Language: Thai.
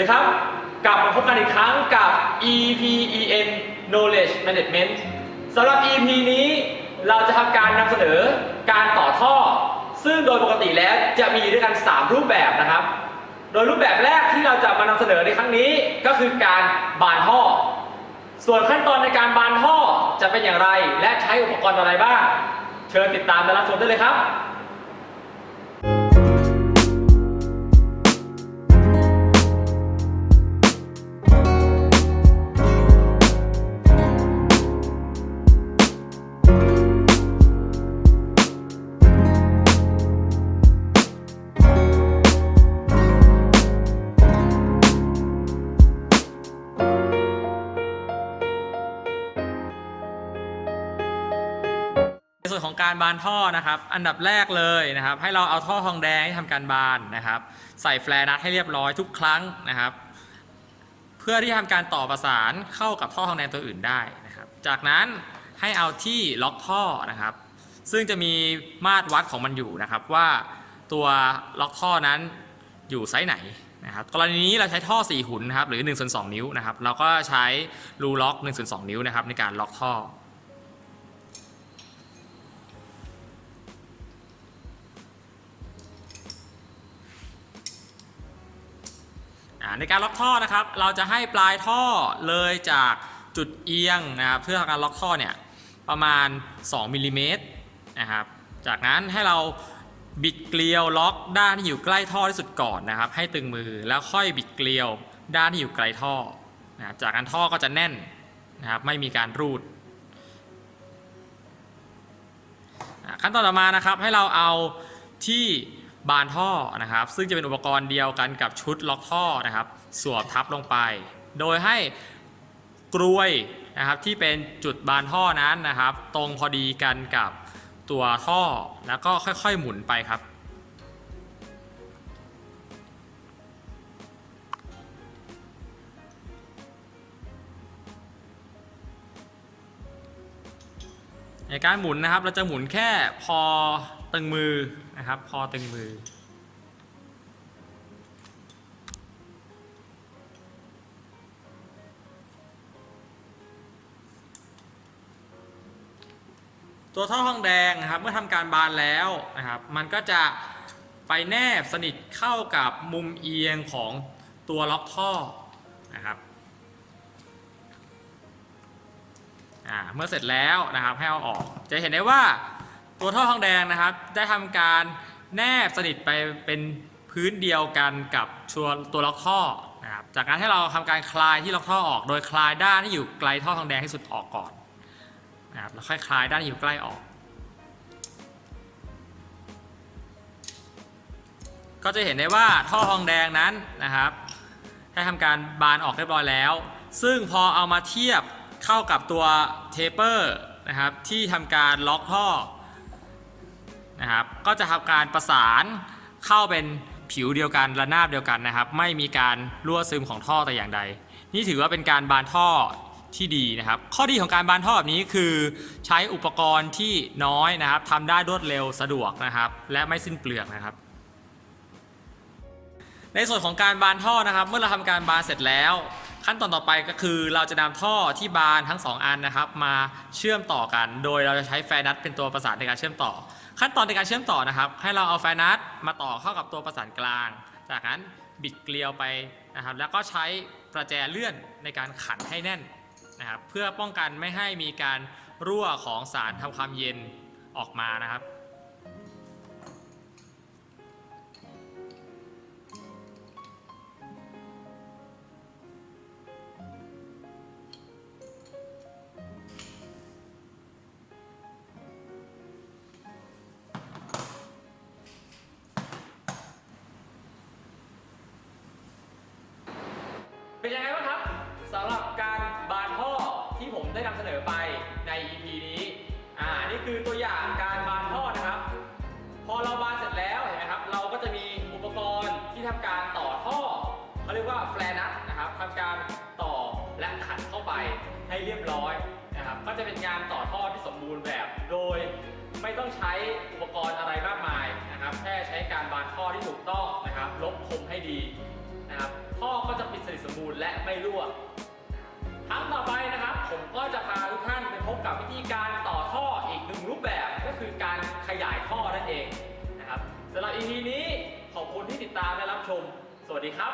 ดีครับ กลับมาพบกันอีกครั้งกับ EPEN Knowledge Management สำหรับ EP นี้เราจะทำการนำเสนอการต่อท่อ ซึ่งโดยปกติแล้วจะมีด้วยกัน 3 รูปแบบนะครับ โดยรูปแบบแรกที่เราจะมานำเสนอในครั้งนี้ก็คือการบานท่อ ส่วนขั้นตอนในการบานท่อจะเป็นอย่างไร และใช้อุปกรณ์อะไรบ้าง เชิญติดตามและรับชมได้เลยครับ ส่วนของการบานท่อนะครับ อันดับแรกเลยนะครับ ให้เราเอาท่อทองแดงที่ทำการบานนะครับ ใส่แฟลนัทให้เรียบร้อยทุกครั้งนะครับ เพื่อที่ทำการต่อประสานเข้ากับท่อทองแดงตัวอื่นได้นะครับ จากนั้นให้เอาที่ล็อกท่อนะครับ ซึ่งจะมีมาตรวัดของมันอยู่นะครับว่าตัวล็อกท่อนั้นอยู่ไซส์ไหนนะครับกรณีนี้เราใช้ท่อ 4 หุ่นนะครับหรือ1ส่วน2นิ้วนะครับเราก็ใช้รูล็อก1ส่วน2นิ้วนะครับในการล็อกท่อ ในการล็อกท่อนะครับ เราจะให้ปลายท่อเลยจากจุดเอียงนะครับเพื่อการล็อกท่อเนี่ยประมาณ 2มิลลิเมตรนะครับ จากนั้นให้เราบิดเกลียวล็อกด้านที่อยู่ใกล้ท่อที่สุดก่อนนะครับ ให้ตึงมือแล้วค่อยบิดเกลียวด้านที่อยู่ไกลท่อนะครับจากนั้นท่อก็จะแน่นนะครับไม่มีการรูด ขั้นตอนต่อมานะครับให้เราเอาที่ บานท่อนะครับ ซึ่งจะเป็นอุปกรณ์เดียวกันกับชุดล็อกท่อนะครับ สวมทับลงไป โดยให้กรวยนะครับที่เป็นจุดบานท่อนั้นนะครับ ตรงพอดีกันกับตัวท่อแล้วก็ค่อยๆหมุนไปครับ ในการหมุนนะครับเราจะหมุนแค่พอตึงมือนะครับ พอตึงมือ ตัวท่อทองแดงนะครับเมื่อทำการบานแล้วนะครับ มันก็จะไปแนบสนิทเข้ากับมุมเอียงของตัวล็อกท่อนะครับ อ่าเมื่อเสร็จแล้วนะครับให้เอาออก จะเห็นได้ว่าตัวท่อทองแดงนะครับ ได้ทำการแนบสนิทไปเป็นพื้นเดียวกันกับตัวตัวล็อกท่อนะครับจากนั้นให้เราทำการคลายที่ล็อกท่อออก โดยคลายด้านที่อยู่ไกลท่อทองแดงให้สุดออกก่อนนะครับแล้วค่อยคลายด้านที่อยู่ใกล้ออก ก็จะเห็นได้ว่าท่อทองแดงนั้นนะครับได้ทำการบานออกเรียบร้อยแล้ว ซึ่งพอเอามาเทียบ เข้ากับตัวเทปเปอร์นะครับที่ทำการล็อกท่อนะครับก็จะทำการประสานเข้าเป็นผิวเดียวกันระนาบเดียวกันนะครับ ไม่มีการรั่วซึมของท่อแต่อย่างใด นี่ถือว่าเป็นการบานท่อที่ดีนะครับ ข้อดีของการบานท่อแบบนี้คือใช้อุปกรณ์ที่น้อยนะครับทำได้รวดเร็วสะดวกนะครับ และไม่สิ้นเปลืองนะครับ ในส่วนของการบานท่อนะครับ เมื่อเราทำการบานเสร็จแล้ว ขั้นตอนต่อไปก็คือเราจะนำท่อที่บานทั้ง 2 อันนะครับ มาเชื่อมต่อกัน โดยเราจะใช้แฟนัทเป็นตัวประสานในการเชื่อมต่อ ขั้นตอนในการเชื่อมต่อนะครับ ให้เราเอาแฟนัทมาต่อเข้ากับตัวประสานกลาง จากนั้นบิดเกลียวไปนะครับ แล้วก็ใช้ประแจเลื่อนในการขันให้แน่นนะครับ เพื่อป้องกันไม่ให้มีการรั่วของสารทำความเย็นออกมานะครับ เป็นยังไงบ้างครับสำหรับการบานท่อที่ผมได้นำเสนอไปใน EP นี้อ่านี่คือตัวอย่างการบานท่อนะครับ พอเราบานเสร็จแล้วเห็นไหมครับ เราก็จะมีอุปกรณ์ที่ทำการต่อท่อเขาเรียกว่าแฟลนัทนะครับทำการต่อและขันเข้าไปให้เรียบร้อยนะครับ ก็จะเป็นงานต่อท่อที่สมบูรณ์แบบ โดยไม่ต้องใช้อุปกรณ์อะไรมากมายนะครับ แค่ใช้การบานท่อที่ถูกต้องนะครับ ลบคมให้ดี ท่อก็จะปิดสนิทสมบูรณ์และไม่รั่วครั้งต่อไปนะครับ ผมก็จะพาทุกท่านไปพบกับวิธีการต่อท่ออีกหนึ่งรูปแบบก็คือการขยายท่อนั่นเองนะครับสำหรับ EP นี้ขอบคุณที่ติดตามและรับชม สวัสดีครับ